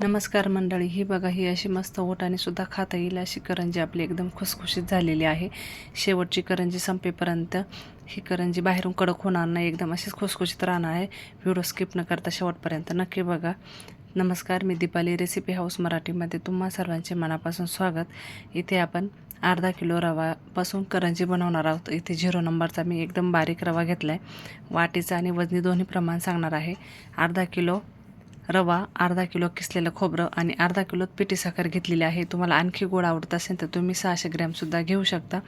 नमस्कार मंडळी ही बघा ही अशी मस्त ओटाने सुद्धा खाता येईल अशी करंजी आपली एकदम खुसखुशीत झालेली आहे. शेवटची करंजी संपेपर्यंत ही करंजी बाहेरून कडक होणार नाही एकदम अशीच खुसखुशीत राहणार आहे. व्हिडिओ स्किप न करता शेवटपर्यंत नक्की बघा. नमस्कार मी दीपाली रेसिपी हाऊस मराठीमध्ये तुम्हा सर्वांचे मनापासून स्वागत. इथे आपण अर्धा किलो रवापासून करंजी बनवणार आहोत. इथे झिरो नंबरचा मी एकदम बारीक रवा घेतला आहे वाटीचा आणि वजनी दोन्ही प्रमाण सांगणार आहे. अर्धा किलो रवा अर्धा किलो किसलेलं खोबरं आणि अर्धा किलो पिठी साखर घेतलेली आहे. तुम्हाला आणखी गोड आवडत असेल तर तुम्ही सहाशे ग्रॅमसुद्धा घेऊ शकता.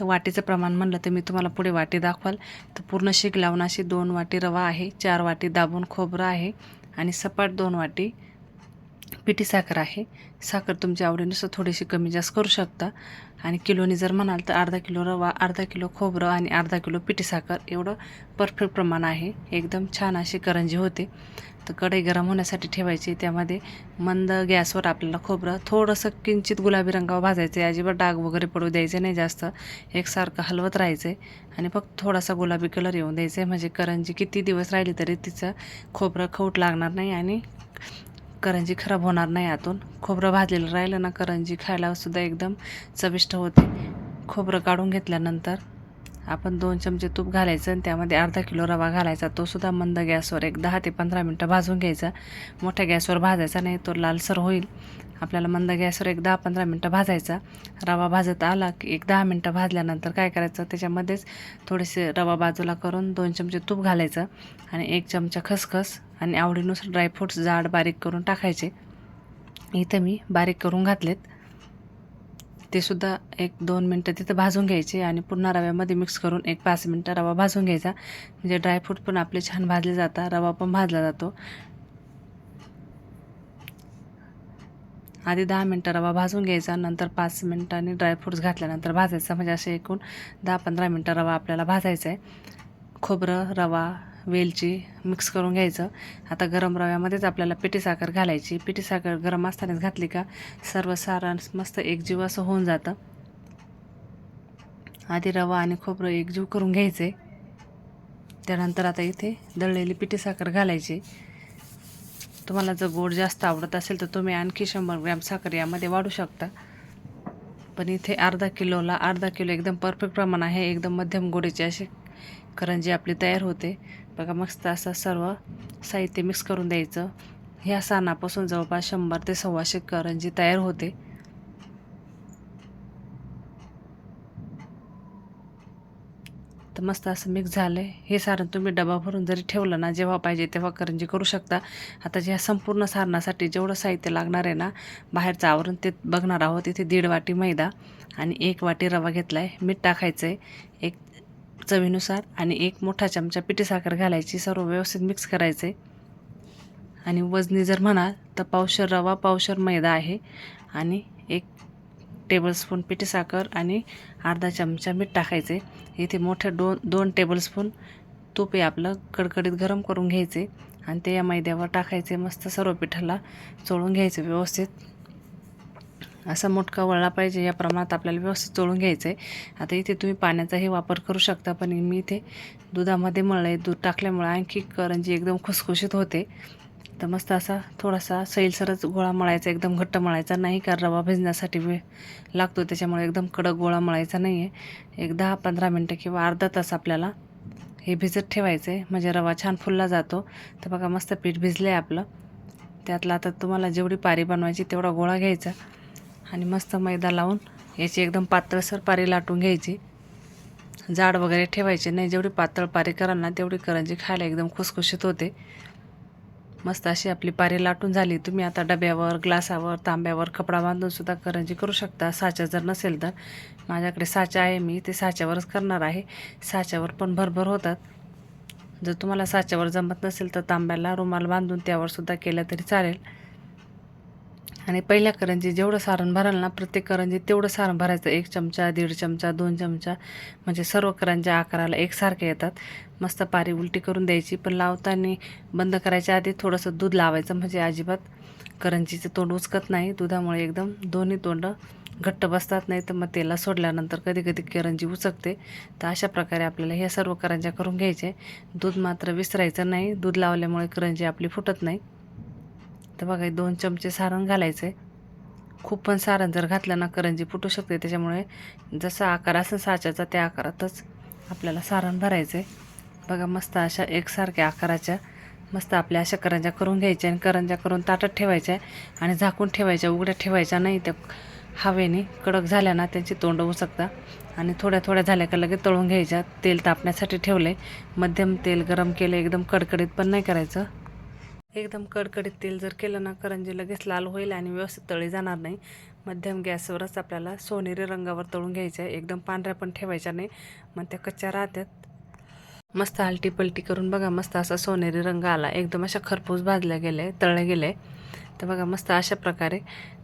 तर वाटीचं प्रमाण म्हणलं तर मी तुम्हाला पुढे वाटी दाखवाल. तर पूर्ण शीक लावून अशी दोन वाटी रवा आहे चार वाटी दाबून खोबरं आहे आणि सपाट दोन वाटी पिठी साखर आहे. साखर तुमच्या आवडीनुसार थोडीशी कमी जास्त करू शकता. आणि किलोनी जर म्हणाल तर अर्धा किलो रवा अर्धा किलो खोबरं आणि अर्धा किलो पिठी साखर एवढं परफेक्ट प्रमाण आहे. एकदम छान अशी करंजी होते. तर कढई गरम होण्यासाठी ठेवायची. त्यामध्ये मंद गॅसवर आपल्याला खोबरं थोडंसं किंचित गुलाबी रंगावर भाजायचं आहे. अजिबात डाग वगैरे पडू द्यायचे नाही जास्त. एकसारखं हलवत राहायचं आहे. आणि फक्त थोडासा गुलाबी कलर येऊन द्यायचा आहे. म्हणजे करंजी किती दिवस राहिली तरी तिचं खोबरं खवट लागणार नाही आणि करंजी खराब होणार नाही आतून. खोबरं भाजलेलं राहिलं ना करंजी खायला सुद्धा एकदम चविष्ट होते. खोबरं काढून घेतल्यानंतर आपण दोन चमचे तूप घालायचं आणि त्यामध्ये अर्धा किलो रवा घालायचा. तो सुद्धा मंद गॅसवर एक दहा ते पंधरा मिनटं भाजून घ्यायचा. मोठ्या गॅसवर भाजायचा नाही तो लालसर होईल. आपल्याला मंद गॅसवर एक दहा पंधरा मिनटं भाजायचा. रवा भाजत आला की एक दहा मिनटं भाजल्यानंतर काय करायचं? त्याच्यामध्येच थोडेसे रवा बाजूला करून दोन चमचे तूप घालायचं आणि एक चमचा खसखस आणि आवडीनुसार ड्रायफ्रूट्स जाड बारीक करून टाकायचे. इथं मी बारीक करून घातलेत. ते सुद्धा एक दोन मिनटं तिथं भाजून घ्यायचे आणि पुन्हा रव्यामध्ये मिक्स करून एक पाच मिनटं रवा भाजून घ्यायचा. म्हणजे ड्रायफ्रूट पण आपले छान भाजले जातात रवा पण भाजला जातो. आधी दहा मिनटं रवा भाजून घ्यायचा नंतर पाच मिनटांनी ड्रायफ्रूट्स घातल्यानंतर भाजायचा. म्हणजे असे एकूण दहा पंधरा मिनटं रवा आपल्याला भाजायचा आहे खोबरं रवा वेलची मिक्स करून घ्यायचं. आता गरम रव्यामध्येच आपल्याला पिठी साखर घालायची. पिठी साखर गरम असतानाच घातली का सर्व सारण मस्त एकजीव असं होऊन जातं. आधी रवा आणि खोबरं एकजीव करून घ्यायचे. त्यानंतर आता इथे दळलेली पिठी साखर घालायची. तुम्हाला जर गोड जास्त आवडत असेल तर तुम्ही आणखी शंभर ग्रॅम साखर यामध्ये वाढू शकता. पण इथे अर्धा किलोला अर्धा किलो एकदम परफेक्ट प्रमाण आहे. एकदम मध्यम गोडीची असे करंजी आपली तयार होते. बघा मस्त असं सर्व साहित्य मिक्स करून द्यायचं. ह्या साणापासून जवळपास शंभर ते सव्वाशे करंजी तयार होते. तर मस्त असं मिक्स झालं आहे हे सारण तुम्ही डबा भरून जरी ठेवलं ना जेव्हा पाहिजे तेव्हा करंजी करू शकता. आता ज्या संपूर्ण सारणासाठी जेवढं साहित्य लागणार आहे ना बाहेरचं आवरण ते बघणार आहोत. इथे दीड वाटी मैदा आणि एक वाटी रवा घेतला आहे मीठ टाकायचं आहे एक चवीनुसार आणि एक मोठा चमचा पिठी साखर घालायची सर्व व्यवस्थित मिक्स करायचे. आणि वजनी जर म्हणाल तर पावशर रवा पावशर मैदा आहे. आणि एक टेबलस्पून पिठी साखर आणि अर्धा चमचा मीठ टाकायचे. इथे मोठे दोन दोन टेबलस्पून तूप हे आपलं कडकडीत गरम करून घ्यायचे. आणि ते या मैद्यावर टाकायचे मस्त सर्व पिठाला चोळून घ्यायचे व्यवस्थित. असा मोठका वळला पाहिजे या प्रमाणात आपल्याला व्यवस्थित चोळून घ्यायचं आहे आता इथे तुम्ही पाण्याचाही वापर करू शकता पण मी इथे दुधामध्ये मळलं आहे दूध टाकल्यामुळे आणखी करंजी एकदम खुसखुशीत होते. तर मस्त असा थोडासा सैलसरच गोळा मळायचा एकदम घट्ट मळायचा. नाही कारण रवा भिजण्यासाठी वेळ लागतो त्याच्यामुळे एकदम कडक गोळा मळायचा नाही आहे एक दहा पंधरा मिनटं किंवा अर्धा तास आपल्याला हे भिजत ठेवायचं आहे म्हणजे रवा छान फुलला जातो. तर बघा मस्त पीठ भिजलं आहे आपलं. त्यातलं आता तुम्हाला जेवढी पारी बनवायची तेवढा गोळा घ्यायचा. आणि मस्त मैदा लावून याची एकदम पातळसर पारी लाटून घ्यायची. जाड वगैरे ठेवायचे नाही जेवढी पातळ पारी कराल ना तेवढी करंजी खायला एकदम खुसखुशीत होते. मस्त अशी आपली पारी लाटून झाली. तुम्ही आता डब्यावर ग्लासावर तांब्यावर कपडा बांधूनसुद्धा करंजी करू शकता. साचा जर नसेल तर. माझ्याकडे साचा आहे मी ते साच्यावरच करणार आहे. साच्यावर पण भरभर होतात. जर तुम्हाला साच्यावर जमत नसेल तर तांब्याला रुमाल बांधून त्यावरसुद्धा केलं तरी चालेल. आणि पहिल्या करंजी जेवढं सारण भराल ना प्रत्येक करंजी तेवढं सारण भरायचं. एक चमचा दीड चमचा दोन चमचा. म्हणजे सर्व करंज्या आकाराला एकसारख्या येतात. मस्त पारी उलटी करून द्यायची पण लावताना बंद करायच्या आधी थोडंसं दूध लावायचं. म्हणजे अजिबात करंजीचं तोंड उचकत नाही. दुधामुळे एकदम दोन्ही तोंड घट्ट बसतात. नाही तर मग तेला सोडल्यानंतर कधी कधी करंजी उचकते. तर अशा प्रकारे आपल्याला ह्या सर्व करंज्या करून घ्यायचे. दूध मात्र विसरायचं नाही. दूध लावल्यामुळे करंजी आपली फुटत नाही. तर बघा दोन चमचे सारण घालायचं आहे खूप पण सारण जर घातलं ना करंजी फुटू शकते. त्याच्यामुळे जसा आकार असेल साच्याचा त्या आकारातच आपल्याला सारण भरायचं आहे बघा मस्त अशा एकसारख्या आकाराच्या मस्त आपल्या अशा करंज्या करून घ्यायच्या आणि करंज्या करून ताटात ठेवायच्या आणि झाकून ठेवायच्या उघड्या ठेवायच्या नाही त्या हवेने कडक झाल्या ना त्यांची तोंड होऊ शकता आणि थोड्या थोड्या झाल्या का लगेच तळून घ्यायच्या. तेल तापण्यासाठी ठेवलं आहे मध्यम तेल गरम केलं एकदम कडकडीत पण नाही करायचं. एकदम कडकडीत तेल जर केलं ना करंजी लगेच लाल होईल आणि व्यवस्थित तळी जाणार नाही. मध्यम गॅसवरच आपल्याला सोनेरी रंगावर तळून घ्यायचं आहे एकदम पांढऱ्या पण ठेवायच्या नाही. मग त्या कच्च्या राहतात मस्त आलटी पलटी करून बघा मस्त असा सोनेरी रंग आला. एकदम अशा खरपूस भाजल्या गेले तळल्या गेले तर बघा मस्त अशा प्रकारे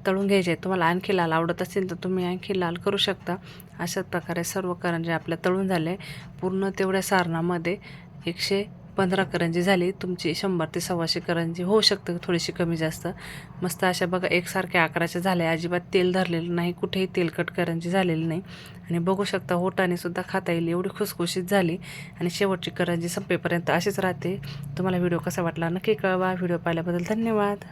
तळून घ्यायचे. तुम्हाला आणखी लाल आवडत असेल तर तुम्ही आणखी लाल करू शकता. अशाच प्रकारे सर्व करंजे आपल्या तळून झाले पूर्ण तेवढ्या सारणामध्ये एकशे पंधरा करंजी झाली तुमची शंभर ते सव्वाशे करंजी होऊ शकतं थोडीशी कमी जास्त. मस्त अशा बघा एकसारख्या आकाराच्या झाल्या. अजिबात तेल धरलेलं नाही कुठेही तेलकट करंजी झालेली नाही. आणि बघू शकता होटाने सुद्धा खाता येईल. एवढी खुसखुशीत झाली. आणि शेवटची करंजी संपेपर्यंत अशीच राहते. तुम्हाला व्हिडिओ कसा वाटला नक्की कळवा. व्हिडिओ पाहिल्याबद्दल धन्यवाद.